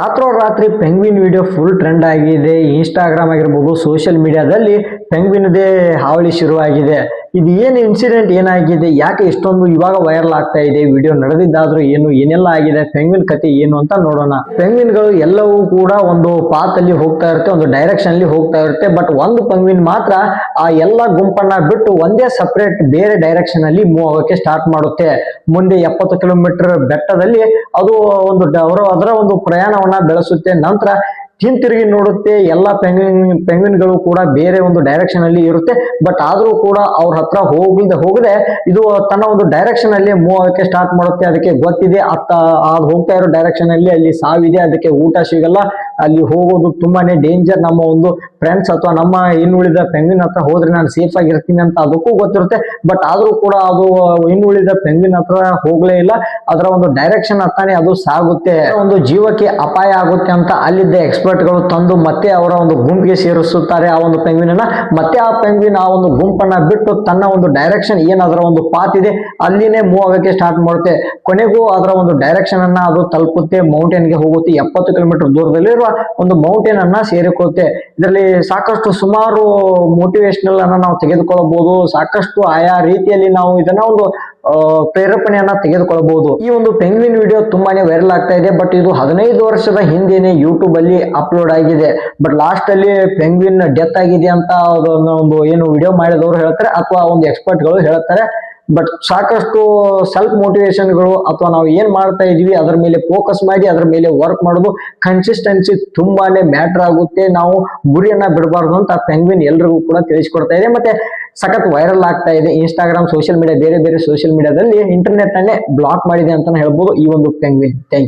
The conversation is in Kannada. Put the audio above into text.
ರಾತ್ರೋರಾತ್ರಿ ಪೆಂಗ್ವಿನ್ ವಿಡಿಯೋ ಫುಲ್ ಟ್ರೆಂಡ್ ಆಗಿದೆ. ಇನ್ಸ್ಟಾಗ್ರಾಮ್ ಆಗಿರ್ಬೋದು ಸೋಷಿಯಲ್ ಮೀಡಿಯಾದಲ್ಲಿ ಪೆಂಗ್ವಿನ್ದೇ ಹಾವಳಿ ಶುರುವಾಗಿದೆ. ಇದು ಏನು ಇನ್ಸಿಡೆಂಟ್ ಏನಾಗಿದೆ? ಯಾಕೆ ಇಷ್ಟೊಂದು ಇವಾಗ ವೈರಲ್ ಆಗ್ತಾ ಇದೆ? ವಿಡಿಯೋ ನಡೆದಿದ್ದಾದ್ರೂ ಏನು, ಏನೆಲ್ಲ ಆಗಿದೆ? ಪೆಂಗ್ವಿನ್ ಕತೆ ಏನು ಅಂತ ನೋಡೋಣ. ಪೆಂಗ್ವಿನ್ಗಳು ಎಲ್ಲವೂ ಕೂಡ ಒಂದು ಪಾತ್ ಅಲ್ಲಿ ಹೋಗ್ತಾ ಇರುತ್ತೆ, ಒಂದು ಡೈರೆಕ್ಷನ್ ಅಲ್ಲಿ ಹೋಗ್ತಾ ಇರುತ್ತೆ. ಬಟ್ ಒಂದು ಪೆಂಗ್ವಿನ್ ಮಾತ್ರ ಆ ಎಲ್ಲ ಗುಂಪನ್ನ ಬಿಟ್ಟು ಒಂದೇ ಸಪರೇಟ್ ಬೇರೆ ಡೈರೆಕ್ಷನ್ ಅಲ್ಲಿ ಮೂವ್ ಆಗೋಕೆ ಸ್ಟಾರ್ಟ್ ಮಾಡುತ್ತೆ. ಮುಂದೆ ಎಪ್ಪತ್ತು ಕಿಲೋಮೀಟರ್ ಬೆಟ್ಟದಲ್ಲಿ ಅದು ಒಂದು, ಅದರ ಒಂದು ಪ್ರಯಾಣವನ್ನ ಬೆಳೆಸುತ್ತೆ. ನಂತರ ಹಿಂತಿರುಗಿ ನೋಡುತ್ತೆ, ಎಲ್ಲ ಪೆಂಗ್ವಿನ್ ಪೆಂಗ್ವಿನ್ಗಳು ಕೂಡ ಬೇರೆ ಒಂದು ಡೈರೆಕ್ಷನ್ ಅಲ್ಲಿ ಇರುತ್ತೆ. ಬಟ್ ಆದರೂ ಕೂಡ ಅವ್ರ ಹತ್ರ ಹೋಗದೆ ಹೋಗದೆ, ಇದು ತನ್ನ ಒಂದು ಡೈರೆಕ್ಷನ್ ಅಲ್ಲಿ ಮೂವ್ ಆಗಕ್ಕೆ ಸ್ಟಾರ್ಟ್ ಮಾಡುತ್ತೆ. ಅದಕ್ಕೆ ಗೊತ್ತಿದೆ, ಅತ್ತ ಹೋಗ್ತಾ ಇರೋ ಡೈರೆಕ್ಷನ್ ಅಲ್ಲಿ ಅಲ್ಲಿ ಸಾವಿದೆ, ಅದಕ್ಕೆ ಊಟ ಸಿಗಲ್ಲ. ಅಲ್ಲಿ ಹೋಗೋದು ತುಂಬಾನೇ ಡೇಂಜರ್ ನಮ್ಮ ಒಂದು ಫ್ರೆಂಡ್ಸ್ ಅಥವಾ ನಮ್ಮ ಇನ್ನುಳಿದ ಪೆಂಗ್ವಿನ್ ಹತ್ರ ಹೋದ್ರೆ ನಾನು ಸೇಫ್ ಆಗಿರ್ತೀನಿ ಅಂತ ಅದಕ್ಕೂ ಗೊತ್ತಿರುತ್ತೆ. ಬಟ್ ಆದ್ರೂ ಕೂಡ ಅದು ಇನ್ನುಳಿದ ಪೆಂಗ್ವಿನ್ ಹತ್ರ ಹೋಗ್ಲೇ ಇಲ್ಲ. ಅದರ ಒಂದು ಡೈರೆಕ್ಷನ್ ಹತ್ತಾನೆ ಅದು ಸಾಗುತ್ತೆ. ಒಂದು ಜೀವಕ್ಕೆ ಅಪಾಯ ಆಗುತ್ತೆ ಅಂತ ಅಲ್ಲಿದ್ದ ಎಕ್ಸ್ಪರ್ಟ್ಗಳು ತಂದು ಮತ್ತೆ ಅವರ ಒಂದು ಗುಂಪಿಗೆ ಸೇರಿಸುತ್ತಾರೆ ಆ ಒಂದು ಪೆಂಗ್ವಿನ್ ಮತ್ತೆ ಆ ಪೆಂಗ್ವಿನ್ ಆ ಒಂದು ಗುಂಪನ್ನ ಬಿಟ್ಟು ತನ್ನ ಒಂದು ಡೈರೆಕ್ಷನ್ ಏನಾದ್ರ ಒಂದು ಪಾತ್ ಇದೆ, ಅಲ್ಲಿನೇ ಮೂವ್ ಆಗಕ್ಕೆ ಸ್ಟಾರ್ಟ್ ಮಾಡುತ್ತೆ. ಕೊನೆಗೂ ಅದರ ಒಂದು ಡೈರೆಕ್ಷನ್ ಅನ್ನ ಅದು ತಲುಪುತ್ತೆ ಮೌಂಟೇನ್ಗೆ ಹೋಗುತ್ತೆ. ಎಪ್ಪತ್ತು ಕಿಲೋಮೀಟರ್ ದೂರದಲ್ಲಿರುವ ಒಂದು ಮೌಂಟೇನ್ ಅನ್ನ ಸೇರಿಕೊಳ್ಳುತ್ತೆ ಇದರಲ್ಲಿ ಸಾಕಷ್ಟು ಸುಮಾರು ಮೋಟಿವೇಶನಲ್ ಅನ್ನ ನಾವು ತೆಗೆದುಕೊಳ್ಳಬಹುದು. ಸಾಕಷ್ಟು ಆಯಾ ರೀತಿಯಲ್ಲಿ ನಾವು ಇದನ್ನ ಒಂದು ಪ್ರೇರೇಪಣೆಯನ್ನ ತೆಗೆದುಕೊಳ್ಳಬಹುದು. ಈ ಒಂದು ಪೆಂಗ್ವಿನ್ ವಿಡಿಯೋ ತುಂಬಾನೇ ವೈರಲ್ ಆಗ್ತಾ ಇದೆ. ಬಟ್ ಇದು ಹದಿನೈದು ವರ್ಷದ ಹಿಂದೆನೆ ಯೂಟ್ಯೂಬ್ ಅಲ್ಲಿ ಅಪ್ಲೋಡ್ ಆಗಿದೆ. ಬಟ್ ಲಾಸ್ಟ್ ಅಲ್ಲಿ ಪೆಂಗ್ವಿನ್ ಡೆತ್ ಆಗಿದೆ ಅಂತ ಒಂದು ಏನು ವಿಡಿಯೋ ಮಾಡಿದವರು ಹೇಳ್ತಾರೆ, ಅಥವಾ ಒಂದು ಎಕ್ಸ್ಪರ್ಟ್ಗಳು ಹೇಳ್ತಾರೆ. ಬಟ್ ಸಾಕಷ್ಟು ಸೆಲ್ಫ್ ಮೋಟಿವೇಶನ್ಗಳು ಅಥವಾ ನಾವು ಏನ್ ಮಾಡ್ತಾ ಇದೀವಿ ಅದರ ಮೇಲೆ ಫೋಕಸ್ ಮಾಡಿ, ಅದರ ಮೇಲೆ ವರ್ಕ್ ಮಾಡೋದು ಕನ್ಸಿಸ್ಟೆನ್ಸಿ ತುಂಬಾನೇ ಮ್ಯಾಟರ್ ಆಗುತ್ತೆ. ನಾವು ಗುರಿಯನ್ನ ಬಿಡಬಾರ್ದು ಅಂತ ಪೆಂಗ್ವಿನ್ ಎಲ್ರಿಗೂ ಕೂಡ ತಿಳಿಸ್ಕೊಡ್ತಾ ಇದೆ. ಮತ್ತೆ ಸಖತ್ ವೈರಲ್ ಆಗ್ತಾ ಇದೆ. ಇನ್ಸ್ಟಾಗ್ರಾಮ್ ಸೋಷಿಯಲ್ ಮೀಡಿಯಾ ಬೇರೆ ಬೇರೆ ಸೋಷಿಯಲ್ ಮೀಡಿಯಾದಲ್ಲಿ ಇಂಟರ್ನೆಟ್ ಅನ್ನೇ ಬ್ಲಾಕ್ ಮಾಡಿದೆ ಅಂತಾನೆ ಹೇಳ್ಬೋದು ಈ ಒಂದು ಪೆಂಗ್ವಿನ್ ಥ್ಯಾಂಕ್ ಯು